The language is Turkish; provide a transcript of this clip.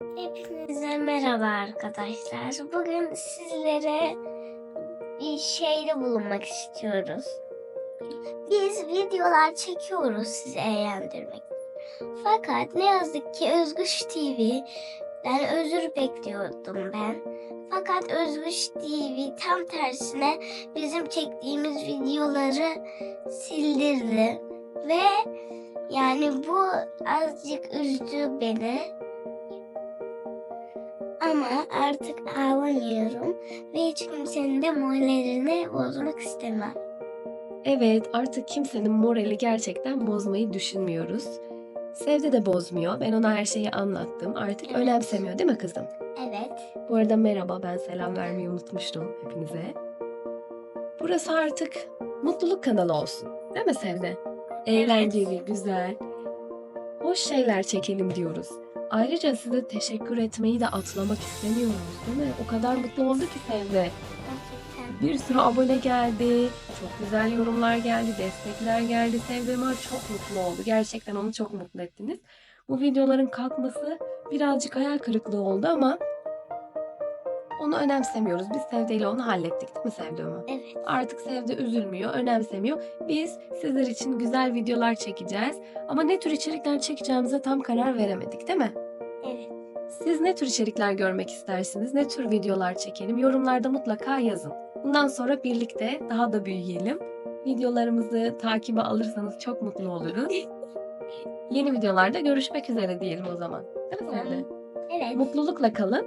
Hepinize merhaba arkadaşlar. Bugün sizlere bir şeyde bulunmak istiyoruz. Biz videolar çekiyoruz sizi eğlendirmek. Fakat ne yazık ki Özgüç TV'den özür bekliyordum ben. Fakat Özgüç TV tam tersine bizim çektiğimiz videoları sildirdi. Ve yani bu azıcık üzdü beni. Ama artık ağlamıyorum ve hiç kimsenin de moralini bozmak istemem. Evet, artık kimsenin morali gerçekten bozmayı düşünmüyoruz. Sevde de bozmuyor. Ben ona her şeyi anlattım. Artık Evet. önemsemiyor değil mi kızım? Evet, Bu arada merhaba, ben selam vermeyi unutmuştum hepinize. Burası artık mutluluk kanalı olsun. Değil mi Sevde? Eğlenceli, güzel, hoş şeyler çekelim diyoruz. Ayrıca size teşekkür etmeyi de atlamak istemiyoruz değil mi? O kadar mutlu oldu ki Sevde. Bir sürü abone geldi. Çok güzel yorumlar geldi. Destekler geldi. Sevdiğim an çok mutlu oldu. Gerçekten onu çok mutlu ettiniz. Bu videoların kalkması birazcık hayal kırıklığı oldu ama onu önemsemiyoruz. Biz Sevde ile onu hallettik değil mi Sevdiğimi? Evet, Artık Sevde üzülmüyor, önemsemiyor. Biz sizler için güzel videolar çekeceğiz. Ama ne tür içerikler çekeceğimize tam karar veremedik değil mi? evet. Siz ne tür içerikler görmek istersiniz? Ne tür videolar çekelim? Yorumlarda mutlaka yazın. Bundan sonra birlikte daha da büyüyelim. Videolarımızı takibe alırsanız çok mutlu oluruz. Yeni videolarda görüşmek üzere diyelim o zaman. Değil mi Sende? Evet, Mutlulukla kalın.